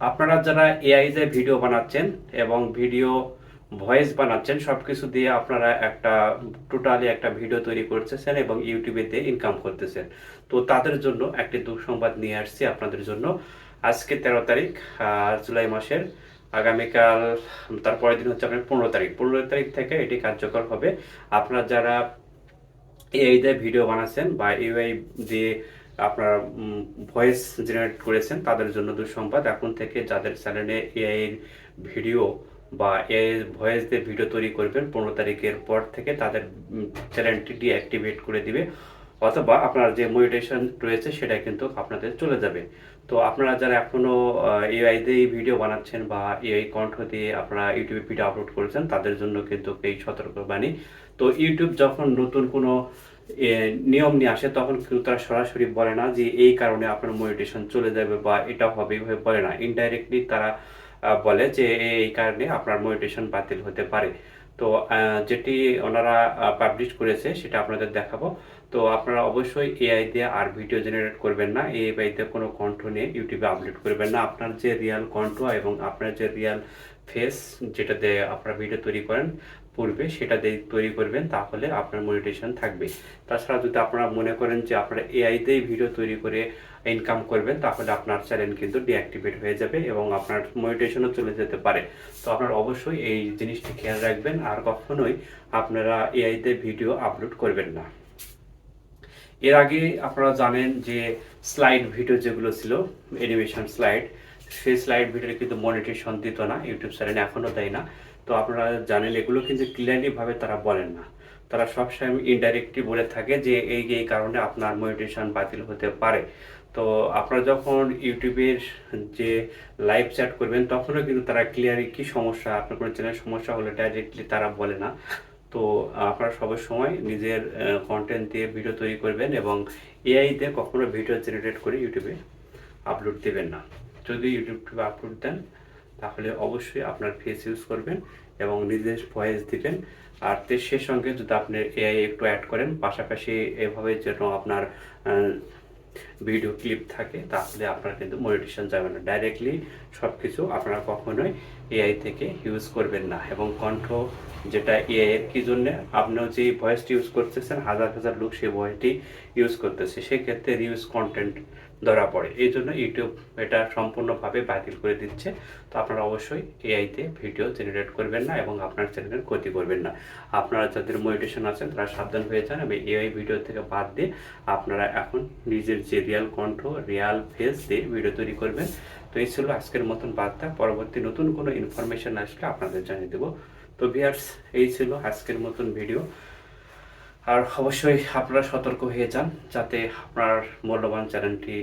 আপনারা যারা এআই তে ভিডিও বানাচ্ছেন এবং ভিডিও ভয়েস বানাচ্ছেন, সবকিছু দিয়ে আপনারা একটা টোটালি একটা ভিডিও তৈরি করতেছেন এবং ইউটিউবেতে ইনকাম করতেছেন। তো তাদের জন্য একটি দুঃসংবাদ নিয়ে আসছি আপনাদের জন্য। আজকে তেরো তারিখ জুলাই মাসের আগামীকাল, তারপরের দিন হচ্ছে আপনার পনেরো তারিখ। পনেরো তারিখ থেকে এটি কার্যকর হবে। আপনারা যারা এআই দিয়ে ভিডিও বানাচ্ছেন বা এআই দিয়ে আপনার ভয়েস জেনারেট করেছেন, তাদের জন্য দুঃসংবাদ। এখন থেকে যাদের চ্যানেলে এআই এর ভিডিও বা এআই ভয়েস দিয়ে ভিডিও তৈরি করবেন, পনেরো তারিখের পর থেকে তাদের চ্যানেলটি ডিঅ্যাক্টিভেট করে দিবে। অথবা আপনার যে মনিটেশন রয়েছে সেটা কিন্তু আপনাদের চলে যাবে। তো আপনারা যারা এখনও এআই দিয়ে ভিডিও বানাচ্ছেন বা এআই কণ্ঠ দিয়ে আপনারা ইউটিউবে ভিডিও আপলোড করেছেন, তাদের জন্য কিন্তু এই সতর্কবাণী। তো ইউটিউব যখন নতুন কোনো নিয়ম নিয়ে আসে, তখন কিন্তু তারা সরাসরি বলে না যে এই কারণে আপনার মেডিটেশন চলে যাবে বা এটা হবে, এভাবে বলে না। ইনডাইরেক্টলি তারা বলে যে এই কারণে আপনার মেডিটেশন বাতিল হতে পারে। তো যেটি ওনারা পাবলিশ করেছে সেটা আপনাদের দেখাবো। তো আপনারা অবশ্যই এআই দিয়ে আর ভিডিও জেনারেট করবেন না। এআই দিয়ে কোনো কণ্ঠ নিয়ে ইউটিউবে আপলোড করবেন না। আপনার যে রিয়াল কণ্ঠ এবং আপনার যে রিয়াল ফেস যেটা দিয়ে আপনারা ভিডিও তৈরি করেন, পূর্বে সেটা দিয়ে তৈরি করবেন, তাহলে আপনার মনিটেশন থাকবে। তাছাড়া যদি আপনারা মনে করেন যে আপনারা এআই দিয়েই ভিডিও তৈরি করে ইনকাম করবেন, তাহলে আপনার চ্যানেল কিন্তু ডিঅ্যাক্টিভেট হয়ে যাবে এবং আপনার মনিটেশনও চলে যেতে পারে। তো আপনারা অবশ্যই এই জিনিসটি খেয়াল রাখবেন আর কখনোই আপনারা এআই তে ভিডিও আপলোড করবেন না। এর আগে আপনারা জানেন যে স্লাইড ভিডিও যেগুলো ছিল অ্যানিমেশন স্লাইড সেই স্লাইড ভিডিওতে কিন্তু মনিটেশন দিত না ইউটিউব চ্যানেল এখনও দেয় না। তো আপনারা জানেন, এগুলো কিন্তু ক্লিয়ারলি ভাবে তারা বলেন না। তারা সবসময় ইনডাইরেক্টলি বলে থাকে যে, এই এই কারণে আপনার মনিটেশন বাতিল হতে পারে। তো আপনারা যখন ইউটিউবের যে লাইভ চ্যাট করবেন, তখনও কিন্তু তারা ক্লিয়ারলি কি সমস্যা, আপনার কোনো চ্যানেল সমস্যা হলে ডাইরেক্টলি তারা বলে না। তো আপনারা সবার সময় নিজের কন্টেন্ট দিয়ে ভিডিও তৈরি করবেন এবং এআই দিয়ে কখনো ভিডিও জেনারেট করে ইউটিউবে আপলোড দেবেন না। যদি ইউটিউবে আপলোড দেন তাহলে অবশ্যই আপনার ফেস ইউজ করবেন এবং নিজের ভয়েস দিবেন। আর তে সে সঙ্গে যদি আপনি এআই একটু অ্যাড করেন, পাশাপাশি এভাবে যেন আপনার ভিডিও ক্লিপ থাকে, তাহলে আপনার কিন্তু মনিটেশন যাবে না। ডাইরেক্টলি সব কিছু আপনারা কখনোই এআই থেকে ইউজ করবেন না। এবং কণ্ঠ যেটা এআই এর কি জন্য? আপনিও যে ভয়েসটি ইউজ করতেছেন, হাজার হাজার লোক সেই ভয়েসটি ইউজ করতেছে। সেক্ষেত্রে রিউজ কন্টেন্ট ধরা পড়ে। এই জন্য ইউটিউব এটা সম্পূর্ণভাবে বাতিল করে দিচ্ছে। তো আপনারা অবশ্যই এআইতে ভিডিও জেনারেট করবেন না এবং আপনার চ্যানেলের ক্ষতি করবেন না। আপনারা যাদের মোটিভেশন আছেন, তারা সাবধান হয়ে যান। এবং এআই ভিডিও থেকে বাদ দিয়ে আপনারা এখন নিজের যে রিয়াল কণ্ঠ রিয়াল ফেস দিয়ে ভিডিও তৈরি করবেন। তো এই ছিল আজকের মতন বার্তা। পরবর্তী নতুন কোনো ইনফরমেশন আসলে আপনাদের জানিয়ে দেবো। তো ভিয়ার্স এই ছিল আজকের মতন ভিডিও আর অবশ্যই আপনারা সতর্ক হয়ে যান যাতে আপনার মূল্যবান চ্যানেলটি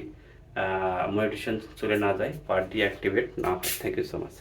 মেডিটেশন চলে না যায় বা ডিঅ্যাক্টিভেট না হয়। Thank you so much